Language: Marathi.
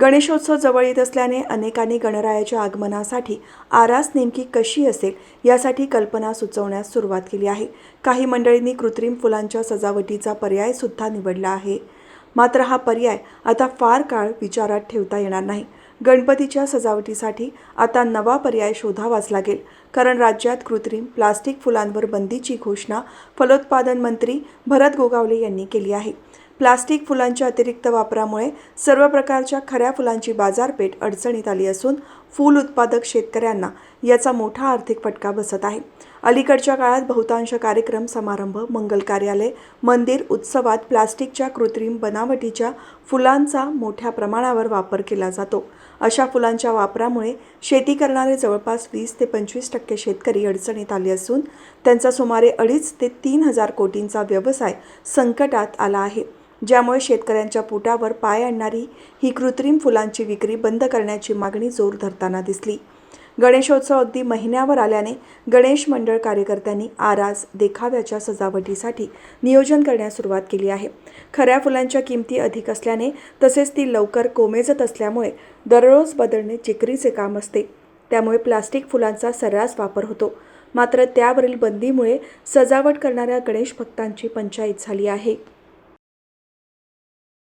गणेशोत्सव जवळ येत असल्याने अनेकांनी गणरायाच्या आगमनासाठी आरास नेमकी कशी असेल यासाठी कल्पना सुचवण्यास सुरुवात केली आहे. काही मंडळींनी कृत्रिम फुलांच्या सजावटीचा पर्याय सुद्धा निवडला आहे. मात्र हा पर्याय आता फार काळ विचारात ठेवता येणार नाही. गणपतीच्या सजावटीसाठी आता नवा पर्याय शोधावाच लागेल. कारण राज्यात कृत्रिम प्लास्टिक फुलांवर बंदीची घोषणा फलोत्पादन मंत्री भरत गोगावले यांनी केली आहे. प्लास्टिक फुलांच्या अतिरिक्त वापरामुळे सर्व प्रकारच्या खऱ्या फुलांची बाजारपेठ अडचणीत आली असून फूल उत्पादक शेतकऱ्यांना याचा मोठा आर्थिक फटका बसत आहे. अलीकडच्या काळात बहुतांश कार्यक्रम समारंभ मंगल कार्यालय मंदिर उत्सवात प्लास्टिकच्या कृत्रिम बनावटीच्या फुलांचा मोठ्या प्रमाणावर वापर केला जातो. अशा फुलांच्या वापरामुळे शेती करणारे जवळपास वीस ते पंचवीस टक्के शेतकरी अडचणीत आले असून त्यांचा सुमारे अडीच ते तीन हजार कोटींचा व्यवसाय संकटात आला आहे. ज्यामुळे शेतकऱ्यांच्या पोटावर पाय आणणारी ही कृत्रिम फुलांची विक्री बंद करण्याची मागणी जोर धरताना दिसली. गणेशोत्सव अगदी महिन्यावर आल्याने गणेश मंडळ कार्यकर्त्यांनी आरास देखाव्याच्या सजावटीसाठी नियोजन करण्यास सुरुवात केली आहे. खऱ्या फुलांच्या किमती अधिक असल्याने तसेच ती लवकर कोमेजत असल्यामुळे दररोज बदलणे चिकरीचे काम असते. त्यामुळे प्लास्टिक फुलांचा सर्रास वापर होतो. मात्र त्यावरील बंदीमुळे सजावट करणाऱ्या गणेश भक्तांची पंचायत झाली आहे.